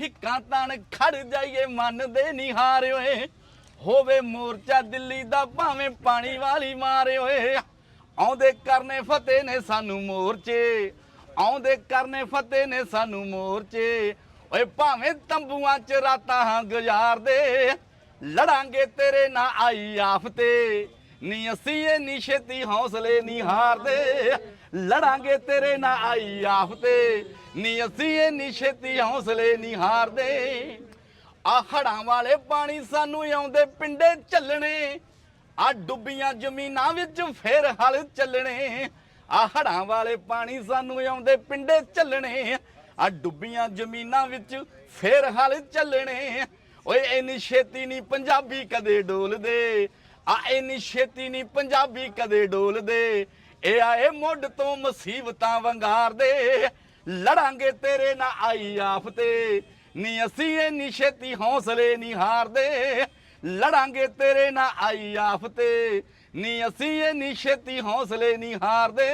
ਹਿੱਕਾਂ ਤਣ ਖੜ ਜਾਈਏ ਮਨ ਦੇ ਨਿਹਾਰ ਓਏ। ਹੋਵੇ ਮੋਰਚਾ ਦਿੱਲੀ ਦਾ ਭਾਵੇਂ ਪਾਣੀ ਵਾਲੀ ਮਾਰੇ ਓਏ। ਆਉਂਦੇ ਕਰਨੇ ਫਤਿਹ ਨੇ ਸਾਨੂੰ ਮੋਰਚੇ। ਆਉਂਦੇ ਕਰਨੇ ਫਤਿਹ ਨੇ ਸਾਨੂੰ ਮੋਰਚੇ। ਓਏ ਭਾਵੇਂ ਤੰਬੂਆਂ ਚ ਰਾਤਾਂ ਗੁਜ਼ਾਰਦੇ। ਲੜਾਂਗੇ ਤੇਰੇ ਨਾਲ ਆਈ ਆਫਤੇ। ਨੀ ਅਸੀਂ ਇਹ ਨੀ ਛੇਤੀ ਹੌਸਲੇ ਨੀ ਹਾਰਦੇ। ਲੜਾਂਗੇ ਤੇਰੇ ਨਾਲ ਆਈ ਆਫਤੇ। ਨੀ ਅਸੀਂ ਇਹ ਨੀ ਛੇਤੀ ਹੌਸਲੇ ਨੀ ਹਾਰਦੇ। ਆ ਹੜਾਂ ਵਾਲੇ ਪਾਣੀ ਸਾਨੂੰ ਆਉਂਦੇ ਪਿੰਡੇ ਚੱਲਣੇ। ਆ ਡੁੱਬੀਆਂ ਜ਼ਮੀਨਾਂ ਵਿੱਚ ਫੇਰ ਹਲ ਚੱਲਣੇ। ਆ ਹੜਾਂ ਵਾਲੇ ਪਾਣੀ ਸਾਨੂੰ ਆਉਂਦੇ ਪਿੰਡੇ ਚੱਲਣੇ। ਆ ਡੁੱਬੀਆਂ ਜ਼ਮੀਨਾਂ ਵਿੱਚ ਫੇਰ ਹਲ ਚੱਲਣੇ। ਓਏ ਇੰਨੀ ਛੇਤੀ ਨਹੀਂ ਪੰਜਾਬੀ ਕਦੇ ਡੋਲਦੇ। ਆ ਇੰਨੀ ਛੇਤੀ ਨੀ ਪੰਜਾਬੀ ਕਦੇ ਡੋਲਦੇ। ਇਹ ਆਏ ਮੁੱਢ ਤੋਂ ਮੁਸੀਬਤਾਂ ਵੰਗਾਰਦੇ। ਲੜਾਂਗੇ ਤੇਰੇ ਨਾਲ ਆਈ ਆਫਤੇ। ਨੀ ਅਸੀਂ ਇਹ ਨੀ ਛੇਤੀ ਹੌਸਲੇ ਨੀ ਹਾਰਦੇ। ਲੜਾਂਗੇ ਤੇਰੇ ਨਾਲ ਆਈ ਆਫਤੇ। ਨੀ ਅਸੀਂ ਇਹ ਨੀ ਛੇਤੀ ਹੌਸਲੇ ਨੀ ਹਾਰਦੇ।